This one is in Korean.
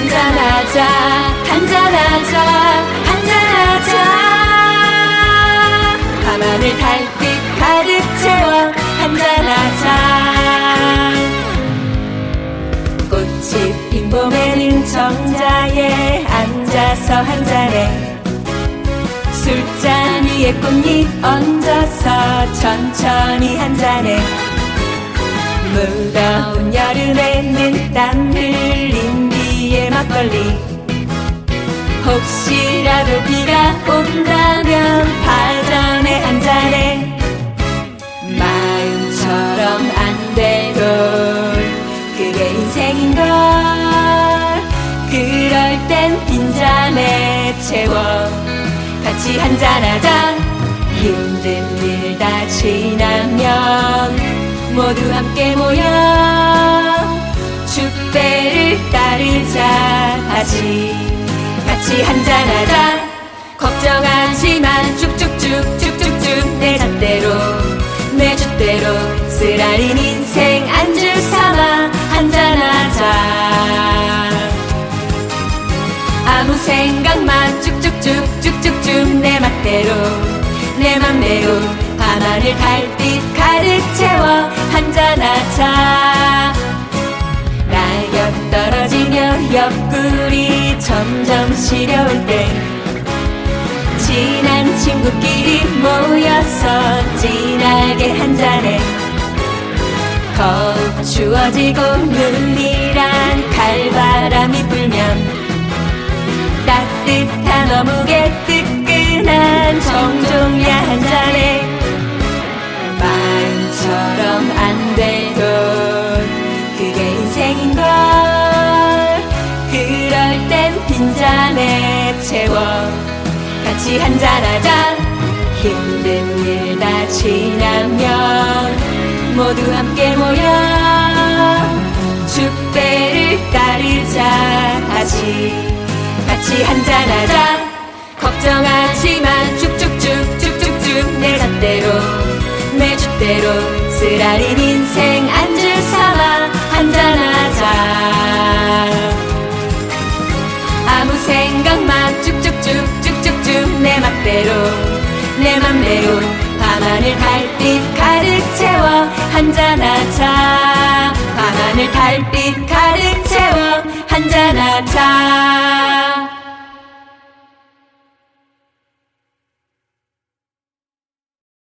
한잔하자 한잔하자 한잔하자. 밤하늘 달빛 가득 채워 한잔하자. 꽃이 핀 봄에는 정자에 앉아서 한잔해. 술잔 위에 꽃잎 얹어서 천천히 한잔해. 무더운 여름에는 땀 흘린 막걸리. 혹시라도 비가 온다면 파전에 한잔해 마음처럼 안 돼도 그게 인생인걸. 그럴 땐 빈잔에 채워 같이 한잔하자. 힘든 일 다 지나면 모두 함께 모여 축배를 따르자. 다시 같이 한잔하자. 걱정하지 마 쭉쭉쭉 쭉쭉쭉 내 잣대로 내 줏대로 쓰라린 인생 안주 삼아 한잔하자. 아무 생각만 쭉쭉쭉 쭉쭉쭉 내 맛대로 내 맘대로 밤하늘 달빛 가득 채워 한잔하자 옆구리 점점 시려울 때 친한 친구끼리 모여서 진하게 한잔해 더욱 추워지고 눈이란 칼바람이 불면 따뜻한 어묵에 뜨끈한 정종야 한 잔에 마음처럼 안 돼도 채워. 같이 한잔하자. 힘든 일 다 지나면 모두 함께 모여 축배를 따르자. 다시 같이 한잔하자. 걱정하지 마 쭉쭉쭉 쭉쭉쭉 내 잣대로 내 줏대로 쓰라린 인생 안주 삼아 한잔하 밤하늘 달빛 가득 채워 한잔하자. 밤하늘 달빛 가득 채워 한잔하자